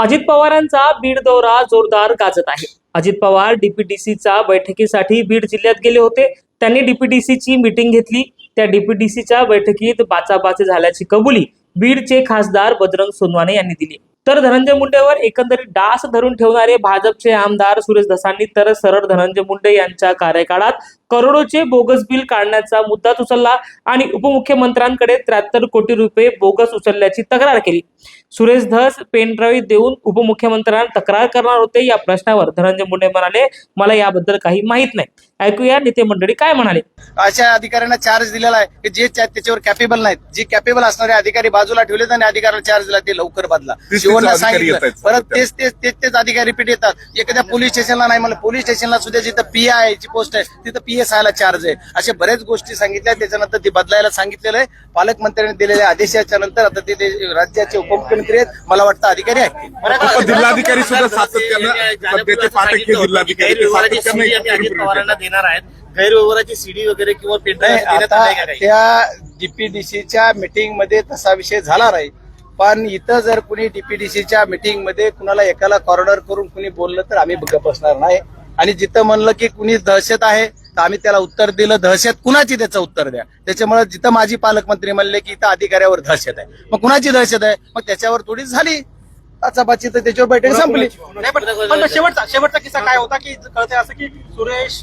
अजित पवारांचा बीड दौरा जोरदार गाजत आहे. अजित पवार डीपीडीसीचा बैठकीसाठी बीड जिल्ह्यात गेले होते. त्यांनी डीपीडीसीची मीटिंग घेतली. त्या डीपीडीसीच्या बैठकीत बाचाबाच झाल्याची कबुली बीडचे खासदार बजरंग सोनवाने यांनी दिली. तर धनंजय मुंडेवर एकंदरीत डास धरून ठेवणारे भाजपचे आमदार सुरेश धसांनी तर सरळ धनंजय मुंडे यांच्या कार्यकाळात करोडोचे बोगस बिल काढण्याचा मुद्दाच उचलला आणि उपमुख्यमंत्र्यांकडे त्र्याहत्तर कोटी रुपये बोगस उचलल्याची तक्रार केली. सुरेश धस पेनड्राईव्ह देऊन उपमुख्यमंत्र्यांना तक्रार करणार होते या प्रश्नावर. धनंजय मुंडे म्हणाले मला याबद्दल काही माहीत नाही. ऐकूया नेते मंडळी काय म्हणाले? अशा अधिकाऱ्यांना चार्ज दिलेला आहे की जे त्या- त्याच्यावर कॅपेबल नाहीत. जे कॅपेबल असणारे अधिकारी बाजूला ठेवले आणि अधिकाऱ्याला चार्ज दिला ते लवकर बदला. सांगितलं. परत. तेच तेच तेच तेच अधिकारी रिपीट येतात. एखाद्या पोलीस स्टेशनला नाही मला पोलीस स्टेशनला सुद्धा जिथं पी आय ची पोस्ट आहे तिथं पी एस आयला चार्ज आहे. अशा बऱ्याच गोष्टी सांगितल्या. त्याच्यानंतर ती बदलायला सांगितलेलं आहे. पालकमंत्र्यांनी दिलेल्या आदेशाच्या नंतर आता ते- राज्याचे उपमुख्यमंत्री आहेत. मला वाटतं अधिकारी आहेत उपजिल्हाधिकारी सुद्धा सातत्यानं हे जिल्हाधिकारी देणार आहेत. गैरव्यवहाराची सीडी वगैरे किंवा त्या डीपीडीसीच्या मीटिंगमध्ये तसा विषय झाला नाही. पण इथं जर कुणी डीपीडीसीच्या मीटिंगमध्ये कुणाला एकाला कॉर्डर करून कुणी बोललं तर आम्ही बसणार नाही. आणि जिथं म्हणलं की कुणी दहशत आहे तर आम्ही त्याला उत्तर दिलं दहशत कुणाची त्याचं उत्तर द्या? त्याच्यामुळे जिथं माझी पालकमंत्री म्हणले की इथं अधिकाऱ्यावर दहशत आहे मग कुणाची दहशत आहे मग त्याच्यावर थोडी झाली. आचापाची तर त्याच्यावर बैठक संपली. शेवटचा शेवटचा किस्सा काय होता की कळते असं की सुरेश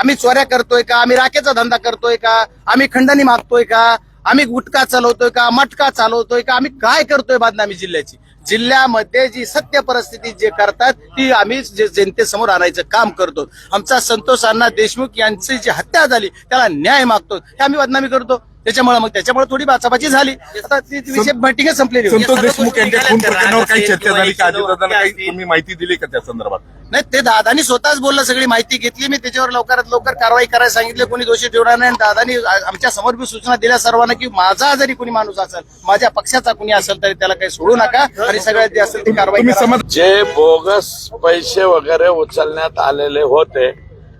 आम्ही चोऱ्या करतोय का? आम्ही राखेचा धंदा करतोय का? आम्ही खंडणी मागतोय का? आम्ही गुटखा चालवतोय का? मटका चालवतोय का? आम्ही काय करतोय बदनामी जिल्ह्याची? जिल्ह्यामध्ये जी सत्य परिस्थिती जे करतात ती आम्ही जे जनतेसमोर आणायचं काम करतो. आमचा संतोष अण्णा देशमुख यांची जी हत्या झाली त्याला न्याय मागतो. हे आम्ही बदनामी करतो. त्याच्यामुळे मग त्याच्यामुळे थोडी बाचाबाची झाली. आता ती विषय संपलेली होती. संतोष देशमुख यांच्या खून प्रकरणावर काही चर्चा झाली का? अजितदादांना काही तुम्ही माहिती दिली का त्या संदर्भात? नाही ते दादानी स्वतःच बोललं सगळी माहिती घेतली. मी त्याच्यावर लवकरात लवकर कारवाई करायला सांगितले. कोणी दोषी ठेवणार नाही. आणि दादानी आ- आमच्यासमोर बी सूचना दिल्या सर्वांना की माझा जरी कोणी माणूस असेल माझ्या पक्षाचा कोणी असेल तरी त्याला काही सोडू नका. आणि सगळ्यात जे असेल ती कारवाई तुम्ही करा. समज जे बोगस पैसे वगैरे उचलण्यात आलेले होते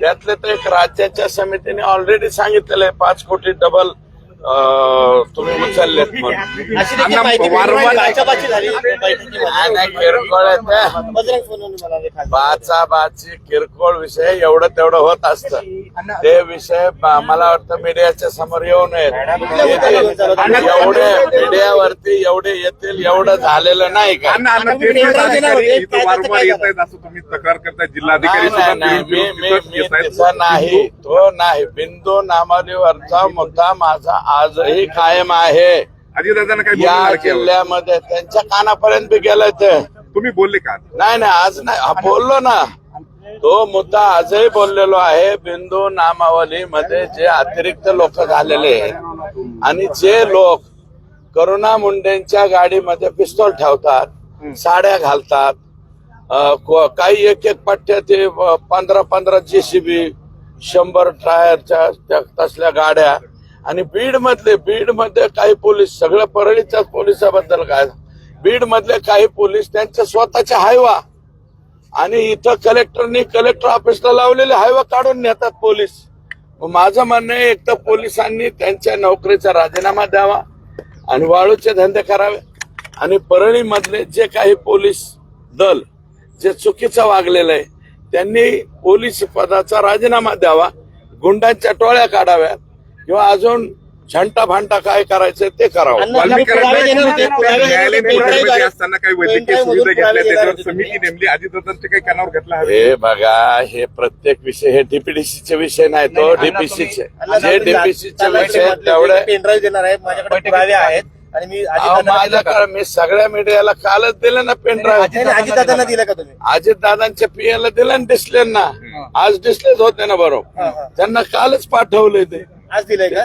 त्यातले तर एक राज्याच्या समितीने ऑलरेडी सांगितलेलं आहे पाच कोटी डबल तुम्ही उचललेत म्हणून. बाचा बाची किरकोळ विषय एवढं तेवढं होत असतं. ते विषय मला वाटतं मीडियाच्या समोर येऊ नयेत. एवढे मीडियावरती एवढे येतील एवढं झालेलं नाही का? तक्रार करताय जिल्हाधिकारी नाही तो नाही. बिंदू नामावलीवरचा मुद्दा माझा आजही कायम आहे. अजितदादांना काही या बोलणार केलं? जिल्ह्यामध्ये त्यांच्या कानापर्यंत बी गेलं ते. तुम्ही बोलले का? नाही नाही आज नाही. हा, बोललो ना. तो मुद्दा आजही बोललेलो आहे बिंदू नामावलीमध्ये जे अतिरिक्त लोक झालेले आहेत. आणि जे लोक करुणा मुंडेंच्या गाडीमध्ये पिस्तोल ठेवतात साड्या घालतात काही एक एक पट्ट्या ते पंधरा पंधरा जेसीबी शंभर टायरच्या तसल्या गाड्या आणि बीड मधले बीडमध्ये काही पोलीस सगळं परळीच्या पोलिसाबद्दल काय? बीड मधले काही पोलीस त्यांच्या स्वतःच्या हायवा आणि इथं कलेक्टरनी कलेक्टर ऑफिसला लावलेले हायवा काढून नेतात पोलीस. माझं म्हणणं आहे एक तर पोलिसांनी त्यांच्या नोकरीचा राजीनामा द्यावा आणि वाळूचे धंदे करावे आणि परळीमधले जे काही पोलीस दल जे चुकीचं वागलेलं आहे त्यांनी पोलीस पदाचा राजीनामा द्यावा गुंडांच्या टोळ्या काढाव्यात किंवा अजून झंटा भांटा काय करायचं ते करावं. असताना काही वैद्यकीय सुविधा घेतल्या त्याच्यावर. समिती नेमली काही कानावर घेतला हे बघा हे प्रत्येक विषय हे डीपीडीसीचे विषय नाही तो डीपीसीचे जे डीपीसीचे विषय तेवढे पेनड्राईव्ह देणार आहेत माझ्याकडे पुरावे आहेत आणि मी? माझ्याकडे मी सगळ्या मीडियाला कालच दिले ना पेनड्राईव्ह नाही, नाही, अजितदादांना दिलं का तुम्ही? अजित दादांच्या पीएला दिलं ना. डिस्लेना आज डिस्लेच होते ना बरोबर. त्यांना कालच पाठवले ते. आज दिलंय का?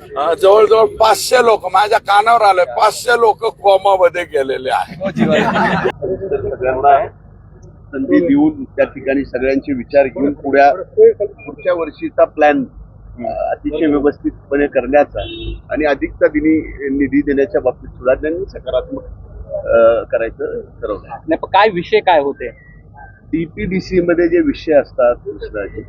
जवळजवळ पाचशे लोक माझ्या कानावर आले पाचशे लोक कोमामध्ये गेलेले आहेत. सगळ्यांना संधी देऊन त्या ठिकाणी सगळ्यांचे विचार घेऊन पुढ्या पुढच्या वर्षीचा प्लॅन अतिशय व्यवस्थितपणे करण्याचा आणि अधिकचा दिनी निधी देण्याच्या बाबतीत सुद्धा त्यांनी सकारात्मक करायचं ठरवलं काय विषय काय होते? डीपीडीसी मध्ये जे विषय असतात कृष्णाजी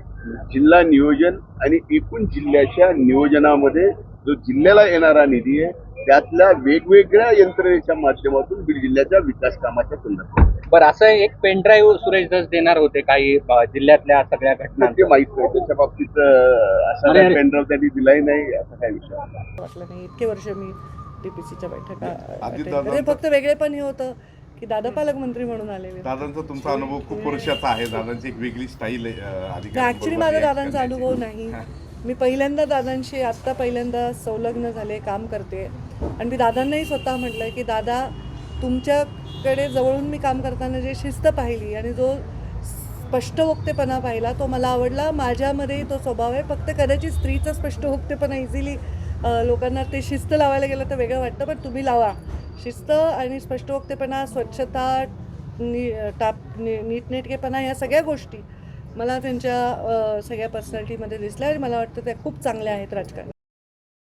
जिल्हा नियोजन आणि एकूण जिल्ह्याच्या नियोजनामध्ये जो जिल्ह्याला येणारा निधी आहे त्यातल्या वेगवेगळ्या यंत्रणेच्या माध्यमातून बीड जिल्ह्याच्या विकास कामाच्या संदर्भात बरं असं एक पेन ड्राईव्ह सुरेश दस देणार होते काही जिल्ह्यातल्या सगळ्या घटना ते माहीत नाही त्याच्या बाबतीत असा. पेनड्राईव्ह त्यांनी दिलाही नाही असा काय विषय. वाटलं नाही इतके वर्ष मी डीपीसीच्या बैठका म्हणजे फक्त वेगळे पण हे होतं की दादा पालकमंत्री म्हणून आलेले. दादांचा तुमचा अनुभव खूप वर्षाचा आहे. दादांची एक वेगळी स्टाईल ऍक्च्युली माझा दादांचा अनुभव नाही. मी पहिल्यांदा दादांशी आत्ता पहिल्यांदा संलग्न झाले काम करते. आणि मी दादांनाही स्वतः म्हटलं की दादा तुमच्याकडे जवळून मी काम करताना जे शिस्त पाहिली आणि जो स्पष्टवक्तेपणा पाहिला तो मला आवडला. माझ्यामध्येही तो स्वभाव आहे. फक्त कदाचित स्त्रीचा स्पष्टवक्तेपणा इझिली लोकांना ते शिस्त लावायला गेलं तर वेगळं वाटतं पण तुम्ही लावा. शिस्त आणि स्पष्टवक्तेपणा स्वच्छता नी टाप नी नीटनेटकेपणा ह्या सगळ्या गोष्टी मला त्यांच्या सगळ्या पर्सनॅलिटीमध्ये दिसल्या आणि मला वाटतं त्या खूप चांगल्या आहेत राजकारण